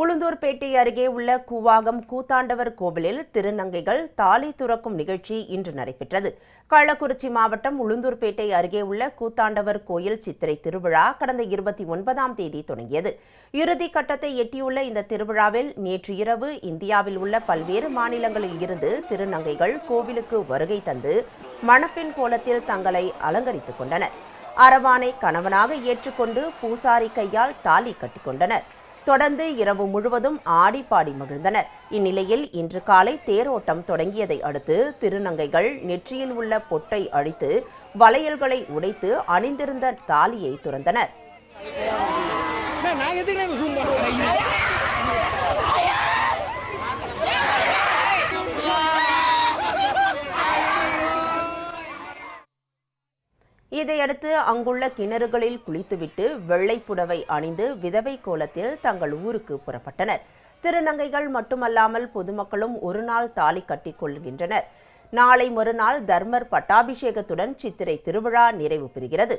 உளுந்தூர்பேட்டை அருகே உள்ள கூவாகம் கூத்தாண்டவர் கோவிலில் திருநங்கைகள் தாலி துறக்கும் நிகழ்ச்சி இன்று நடைபெற்றது. கள்ளக்குறிச்சி மாவட்டம் உளுந்தூர்பேட்டை அருகே உள்ள கூத்தாண்டவர் கோயில் சித்திரை திருவிழா கடந்த இருபத்தி ஒன்பதாம் தேதி தொடங்கியது. இறுதி கட்டத்தை எட்டியுள்ள இந்த திருவிழாவில் நேற்று இரவு இந்தியாவில் உள்ள பல்வேறு மாநிலங்களில் இருந்து திருநங்கைகள் கோவிலுக்கு வருகை தந்து மணப்பெண் கோலத்தில் தங்களை அலங்கரித்துக் கொண்டனர். அரவானை கணவனாக ஏற்றுக்கொண்டு பூசாரி கையால் தாலி கட்டிக்கொண்டனர் தொடர்ந்து இரவு முழுவதும் ஆடி பாடி மகிழ்ந்தனர். இந்நிலையில் இன்று காலை தேரோட்டம் தொடங்கியதை அடுத்து திருநங்கைகள் நெற்றியில் உள்ள பொட்டை அழித்து வளையல்களை உடைத்து அணிந்திருந்த தாலியை துறந்தனர். இதையடுத்து அங்குள்ள கிணறுகளில் குளித்துவிட்டு வெள்ளை புடவை அணிந்து விதவை கோலத்தில் தங்கள் ஊருக்கு புறப்பட்டனர். திருநங்கைகள் மட்டுமல்லாமல் பொதுமக்களும் ஒரு நாள் தாலி கட்டிக் கொள்கின்றனர். நாளை மறுநாள் தர்மர் பட்டாபிஷேகத்துடன் சித்திரை திருவிழா நிறைவு பெறுகிறது.